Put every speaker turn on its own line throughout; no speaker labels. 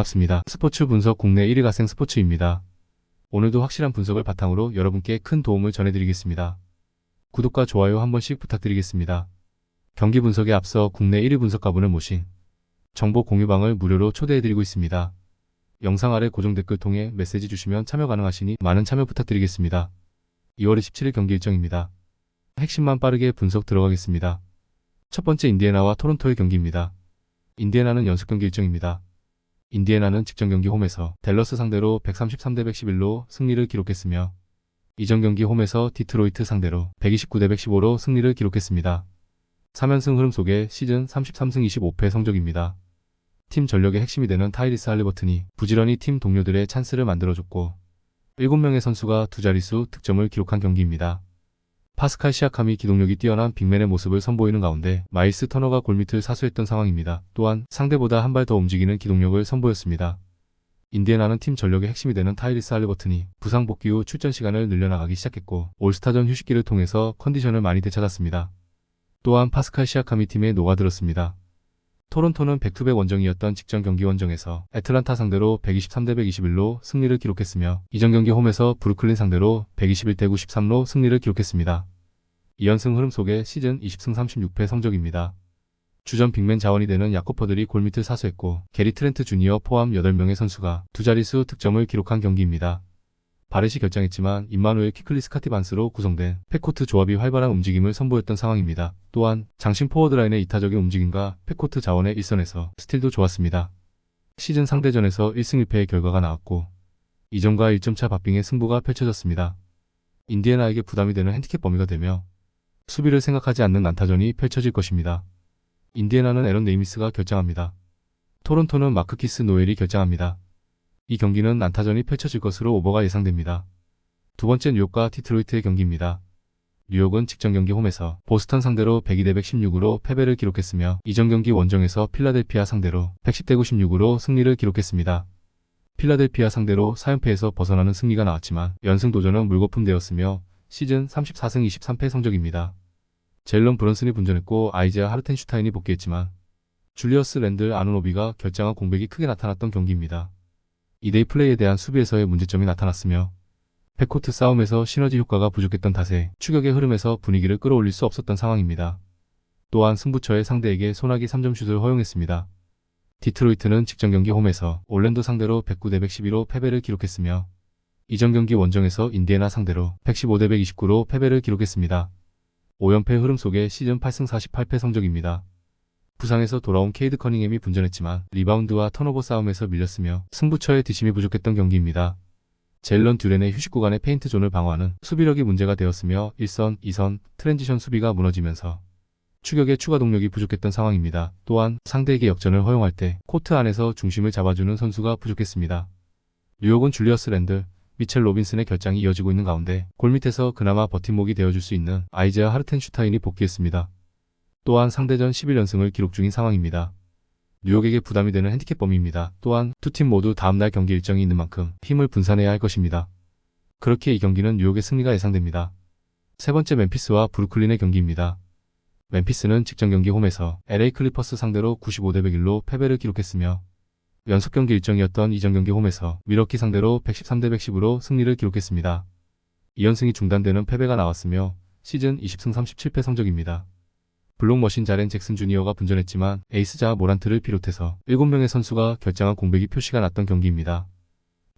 반갑습니다. 스포츠 분석 국내 1위 가생 스포츠입니다. 오늘도 확실한 분석을 바탕으로 여러분께 큰 도움을 전해드리겠습니다. 구독과 좋아요 한 번씩 부탁드리겠습니다. 경기 분석에 앞서 국내 1위 분석가분을 모신 정보 공유방을 무료로 초대해드리고 있습니다. 영상 아래 고정 댓글 통해 메시지 주시면 참여 가능하시니 많은 참여 부탁드리겠습니다. 2월 27일 경기 일정입니다. 핵심만 빠르게 분석 들어가겠습니다. 첫 번째 인디애나와 토론토의 경기입니다. 인디애나는 연습 경기 일정입니다. 인디애나는 직전 경기 홈에서 댈러스 상대로 133대 111로 승리를 기록했으며 이전 경기 홈에서 디트로이트 상대로 129대 115로 승리를 기록했습니다. 3연승 흐름 속에 시즌 33승 25패 성적입니다. 팀 전력의 핵심이 되는 타이리스 할리버튼이 부지런히 팀 동료들의 찬스를 만들어줬고 7명의 선수가 두 자릿수 득점을 기록한 경기입니다. 파스칼 시아캄이 기동력이 뛰어난 빅맨의 모습을 선보이는 가운데 마일스 터너가 골밑을 사수했던 상황입니다. 또한 상대보다 한 발 더 움직이는 기동력을 선보였습니다. 인디애나는 팀 전력의 핵심이 되는 타이리스 할리버튼이 부상 복귀 후 출전 시간을 늘려나가기 시작했고 올스타전 휴식기를 통해서 컨디션을 많이 되찾았습니다. 또한 파스칼 시아캄이 팀에 녹아들었습니다. 토론토는 백투백 원정이었던 직전 경기 원정에서 애틀란타 상대로 123대 121로 승리를 기록했으며 이전 경기 홈에서 브루클린 상대로 121대 93로 승리를 기록했습니다. 2연승 흐름 속에 시즌 20승 36패 성적입니다. 주전 빅맨 자원이 되는 야코퍼들이 골밑을 사수했고 게리 트렌트 주니어 포함 8명의 선수가 두 자릿수 득점을 기록한 경기입니다. 바렛이 결정했지만 임마누엘 키클리 스 카티 반스로 구성된 팩코트 조합이 활발한 움직임을 선보였던 상황입니다. 또한 장신 포워드라인의 이타적인 움직임과 팩코트 자원의 일선에서 스틸도 좋았습니다. 시즌 상대전에서 1승 1패의 결과가 나왔고 이전과 1점차 박빙의 승부가 펼쳐졌습니다. 인디애나에게 부담이 되는 핸디캡 범위가 되며 수비를 생각하지 않는 난타전이 펼쳐질 것입니다. 인디애나는 에런 네이미스가 결정합니다. 토론토는 마크 키스 노엘이 결정합니다. 이 경기는 난타전이 펼쳐질 것으로 오버가 예상됩니다. 두 번째 뉴욕과 디트로이트의 경기입니다. 뉴욕은 직전 경기 홈에서 보스턴 상대로 102대 116으로 패배를 기록했으며 이전 경기 원정에서 필라델피아 상대로 110대 96으로 승리를 기록했습니다. 필라델피아 상대로 4연패에서 벗어나는 승리가 나왔지만 연승 도전은 물거품 되었으며 시즌 34승 23패 성적입니다. 젤런 브런슨이 분전했고 아이제아 하르텐슈타인이 복귀했지만 줄리어스 랜들 아누노비가 결정한 공백이 크게 나타났던 경기입니다. 2대2 플레이에 대한 수비에서의 문제점이 나타났으며 백코트 싸움에서 시너지 효과가 부족했던 탓에 추격의 흐름에서 분위기를 끌어올릴 수 없었던 상황입니다. 또한 승부처의 상대에게 소나기 3점 슛을 허용했습니다. 디트로이트는 직전 경기 홈에서 올랜도 상대로 109대 112로 패배를 기록했으며 이전 경기 원정에서 인디애나 상대로 115대 129로 패배를 기록했습니다. 5연패 흐름 속에 시즌 8승 48패 성적입니다. 부상에서 돌아온 케이드 커닝햄이 분전했지만 리바운드와 턴오버 싸움에서 밀렸으며 승부처의 뒷심이 부족했던 경기입니다. 젤런 듀렌의 휴식 구간의 페인트 존을 방어하는 수비력이 문제가 되었으며 1선, 2선, 트랜지션 수비가 무너지면서 추격의 추가 동력이 부족했던 상황입니다. 또한 상대에게 역전을 허용할 때 코트 안에서 중심을 잡아주는 선수가 부족했습니다. 뉴욕은 줄리어스 랜들, 미첼 로빈슨의 결장이 이어지고 있는 가운데 골밑에서 그나마 버팀목이 되어줄 수 있는 아이제아 하르텐슈타인이 복귀했습니다. 또한 상대전 11연승을 기록 중인 상황입니다. 뉴욕에게 부담이 되는 핸디캡 범위입니다. 또한 두 팀 모두 다음날 경기 일정이 있는 만큼 힘을 분산해야 할 것입니다. 그렇게 이 경기는 뉴욕의 승리가 예상됩니다. 세 번째 멤피스와 브루클린의 경기입니다. 멤피스는 직전 경기 홈에서 LA 클리퍼스 상대로 95대 101로 패배를 기록했으며 연속 경기 일정이었던 이전 경기 홈에서 미러키 상대로 113대 110으로 승리를 기록했습니다. 2연승이 중단되는 패배가 나왔으며 시즌 20승 37패 성적입니다. 블록머신 자렌 잭슨 주니어가 분전했지만 에이스자 모란트를 비롯해서 7명의 선수가 결정한 공백이 표시가 났던 경기입니다.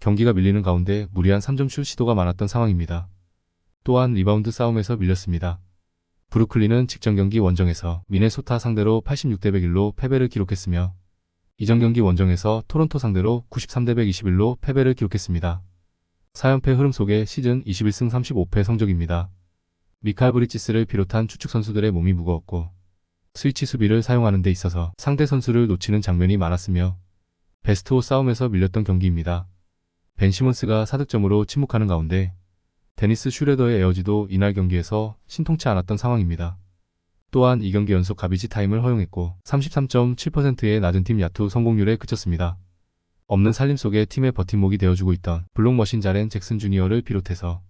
경기가 밀리는 가운데 무리한 3점 슛 시도가 많았던 상황입니다. 또한 리바운드 싸움에서 밀렸습니다. 브루클린은 직전 경기 원정에서 미네소타 상대로 86대 101로 패배를 기록했으며 이전 경기 원정에서 토론토 상대로 93대 121로 패배를 기록했습니다. 4연패 흐름 속에 시즌 21승 35패 성적입니다. 미칼 브리지스를 비롯한 추측 선수들의 몸이 무거웠고 스위치 수비를 사용하는 데 있어서 상대 선수를 놓치는 장면이 많았으며 베스트호 싸움에서 밀렸던 경기입니다. 벤 시몬스가 4득점으로 침묵하는 가운데 데니스 슈레더의 에어지도 이날 경기에서 신통치 않았던 상황입니다. 또한 이 경기 연속 가비지 타임을 허용했고 33.7%의 낮은 팀 야투 성공률에 그쳤습니다. 없는 살림 속에 팀의 버팀목이 되어주고 있던 블록머신 자렌 잭슨 주니어를 비롯해서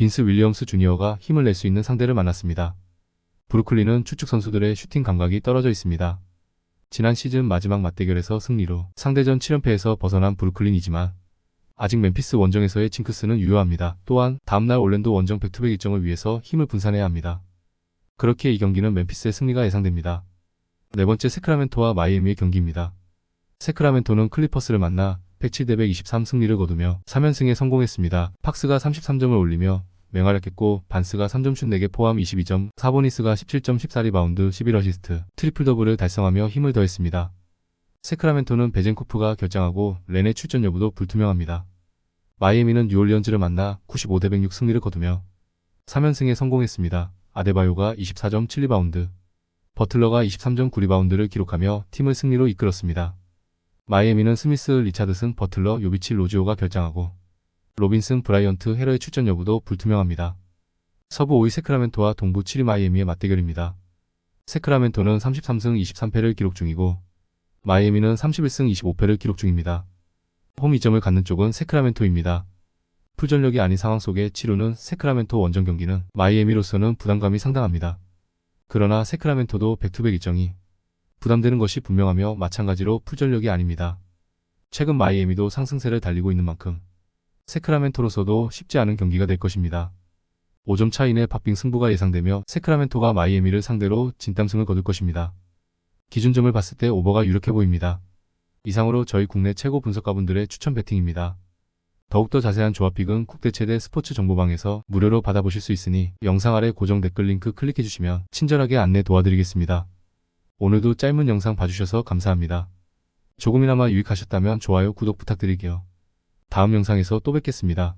빈스 윌리엄스 주니어가 힘을 낼 수 있는 상대를 만났습니다. 브루클린은 추측 선수들의 슈팅 감각이 떨어져 있습니다. 지난 시즌 마지막 맞대결에서 승리로 상대전 7연패에서 벗어난 브루클린이지만 아직 멤피스 원정에서의 징크스는 유효합니다. 또한 다음날 올랜도 원정 백투백 일정을 위해서 힘을 분산해야 합니다. 그렇게 이 경기는 멤피스의 승리가 예상됩니다. 네 번째 세크라멘토와 마이애미의 경기입니다. 세크라멘토는 클리퍼스를 만나 107대 123 승리를 거두며 3연승에 성공했습니다. 팍스가 33점을 올리며 맹활약했고 반스가 3점 슛 4개 포함 22점, 사보니스가 17점 14 리바운드 11 어시스트, 트리플 더블을 달성하며 힘을 더했습니다. 세크라멘토는 베젠코프가 결장하고 렌의 출전 여부도 불투명합니다. 마이애미는 뉴올리언즈를 만나 95대 106 승리를 거두며 3연승에 성공했습니다. 아데바요가 24점 7리바운드, 버틀러가 23점 9리바운드를 기록하며 팀을 승리로 이끌었습니다. 마이애미는 스미스, 리차드슨, 버틀러, 요비치, 로지오가 결장하고 로빈슨, 브라이언트, 헤러의 출전 여부도 불투명합니다. 서부 5위 세크라멘토와 동부 7위 마이애미의 맞대결입니다. 세크라멘토는 33승 23패를 기록 중이고 마이애미는 31승 25패를 기록 중입니다. 홈 이점을 갖는 쪽은 세크라멘토입니다. 풀전력이 아닌 상황 속에 치르는 세크라멘토 원정 경기는 마이애미로서는 부담감이 상당합니다. 그러나 세크라멘토도 백투백 일정이 부담되는 것이 분명하며 마찬가지로 풀전력이 아닙니다. 최근 마이애미도 상승세를 달리고 있는 만큼 세크라멘토로서도 쉽지 않은 경기가 될 것입니다. 5점 차 이 내 박빙 승부가 예상되며 세크라멘토가 마이애미를 상대로 진땀승을 거둘 것입니다. 기준점을 봤을 때 오버가 유력해 보입니다. 이상으로 저희 국내 최고 분석가분들의 추천 배팅입니다. 더욱더 자세한 조합픽은 국대 최대 스포츠 정보방에서 무료로 받아보실 수 있으니 영상 아래 고정 댓글 링크 클릭해주시면 친절하게 안내 도와드리겠습니다. 오늘도 짧은 영상 봐주셔서 감사합니다. 조금이나마 유익하셨다면 좋아요, 구독 부탁드릴게요. 다음 영상에서 또 뵙겠습니다.